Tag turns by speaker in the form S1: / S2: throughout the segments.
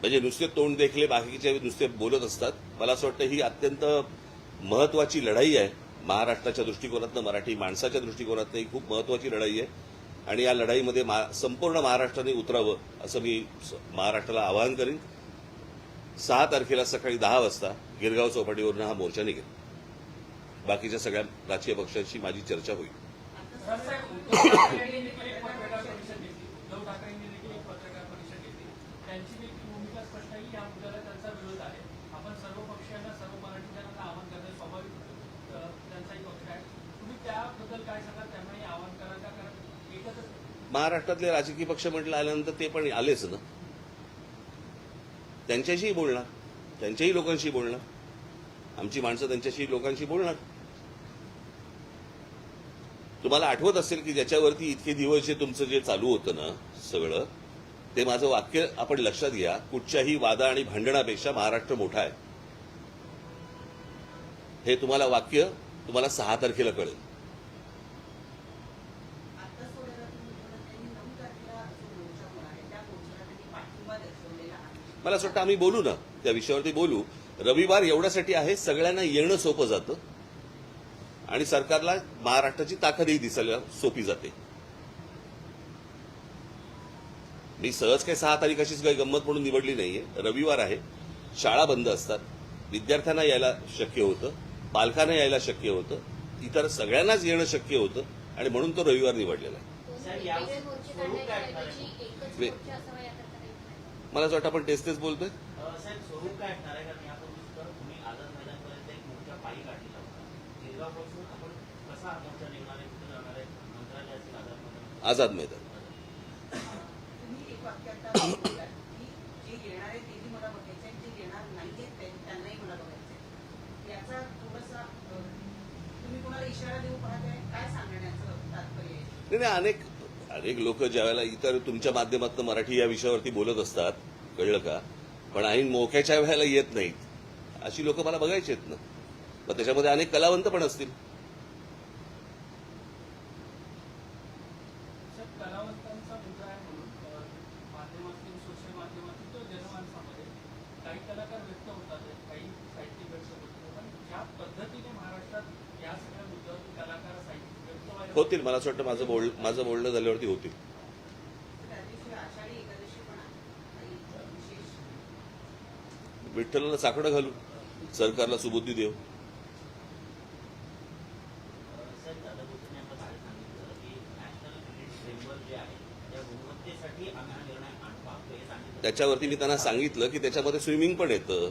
S1: म्हणजे नुसते तोंड देखले बाकीचे नुसते बोलत असतात. मला असं वाटतं ही अत्यंत महत्वाची लढाई आहे. महाराष्ट्राच्या दृष्टिकोनातनं मराठी माणसाच्या दृष्टिकोनातनं ही खूप महत्वाची लढाई आहे. आणि या लढाईमध्ये मा- संपूर्ण महाराष्ट्राने उतरावं असं मी स- महाराष्ट्राला आवाहन करीन. सहा तारखेला सकाळी दहा वाजता गिरगाव चौपाटीवरून हा मोर्चा निघेल. बाकीच्या सगळ्या राजकीय पक्षांशी माझी चर्चा होईल
S2: उद्धव ठाकरेंनी देखील एक पत्रकार परिषद घेतली उद्धव ठाकरेंनी देखील एक पत्रकार परिषद घेतली त्यांची देखील भूमिका स्पष्ट आहे की या मुद्द्याला त्यांचा विरोध आहे आपण सर्व पक्षीयांना सर्व मराठी जनांना आवाहन करणं स्वाभाविक अ, त्यांचाही पक्ष आहे तुम्ही त्याबद्दल काय सांगाल त्यांनाही आवाहन करा का कारण एकच
S1: महाराष्ट्रातले राजकीय पक्ष म्हटलं आल्यानंतर ते पण आलेच ना. त्यांच्याशीही बोलणार त्यांच्याही लोकांशी बोलणार. आमची माणसं त्यांच्याशी लोकांशी बोलणार. तुम्हाला आठवत असेल की ज्याच्यावरती इतके दिवस जे तुमचं जे चालू होतं ना सगळं ते माझं वाक्य आपण लक्षात घ्या कुठच्याही वादा आणि भांडणापेक्षा महाराष्ट्र मोठा आहे. हे तुम्हाला वाक्य तुम्हाला सहा तारखेला कळेल
S3: आता सोडायला तुम्ही म्हणत त्यांनी नऊ तारखेला जो मोर्चा होणार आहे त्या मोर्चाला त्यांनी पाठिंबा दर्शवलेला आहे
S1: मला असं वाटतं आम्ही बोलू ना त्या विषयावरती बोलू. रविवार एवढ्यासाठी आहे सगळ्यांना येणं सोपं जातं. आणि सरकारला महाराष्ट्राची ताकदही दिसायला सोपी जाते. मी सहज काही सहा तारीख अशीच काही गंमत म्हणून निवडली नाहीये. रविवार आहे शाळा बंद असतात. विद्यार्थ्यांना यायला शक्य होतं पालकांना यायला शक्य होतं इतर सगळ्यांनाच येणं शक्य होतं आणि म्हणून तो रविवार निवडलेला आहे. मला असं वाटतं आपण तेच तेच बोलतोय.
S4: आझाद हा मैदान
S1: आझाद मैदान.
S3: तुम्ही एक वाक्यात बोललात की जे येणार आहे तेही मला बघायचं आहे जे येणार नाहीये ते- त्यांनाही मला बघायचं. आहे याचा थोडासा अ, तुम्ही कोणाला इशारा देऊ पाहताय? काय सांगण्याचं तात्पर्य आहे?
S1: नाही नाही अनेक अनेक लोक ज्यावेळेला इतर तुमच्या माध्यमातून मराठी या विषयावरती बोलत असतात कळलं का? पण ऐन मोक्याच्या वेळेला येत नाहीत. अशी लोक मला बघायची आहेत ना. मग त्याच्यामध्ये अनेक कलावंत पण असतील.
S2: कलावंतांचा काही कलाकार व्यक्त होतात काही साहित्यिक ज्या पद्धतीने महाराष्ट्रात या
S1: होतील मला असं वाटतं माझं बोल माझं बोलणं झाल्यावरती होतील. विठ्ठलाला साकडं घालू सरकारला सुबुद्धी देऊ. त्याच्यावरती मी त्यांना सांगितलं की त्याच्यामध्ये स्विमिंग पण येतं.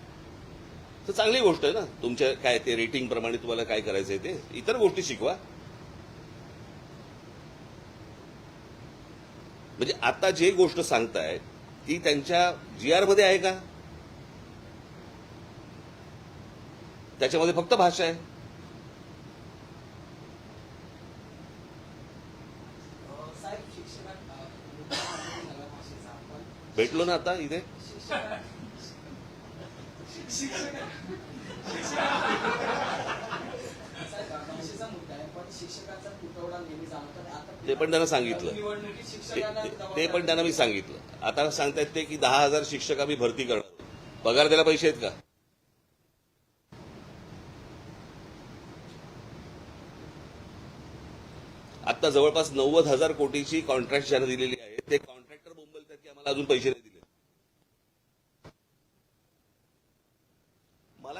S1: तर चांगली गोष्ट आहे ना. तुमच्या काय ते रेटिंग प्रमाणे तुम्हाला काय करायचंय ते. इतर गोष्टी शिकवा. म्हणजे आता जे गोष्ट सांगताय ती त्यांच्या जी आरमध्ये आहे का? त्याच्यामध्ये फक्त भाषा आहे.
S5: आहे
S1: भेटलो ना आता इथे
S5: साहेब भाषेचा मुद्दा आहे पण शिक्षकांचा तुटवडा नेहमी जाणवतो आणि आता
S1: ते पण त्यांना सांगितलं. ते पण त्यांना मी सांगितलं. आता सांगतायत ते की दहा हजार शिक्षक आम्ही भरती करणार. पगार द्यायला पैसे आहेत का? आता जवळपास नव्वद हजार कोटीची कॉन्ट्रॅक्ट ज्यांना दिलेली आहे ते कॉन्ट्रॅक्टर बोंबलतात की आम्हाला अजून पैसे नाही दिले मला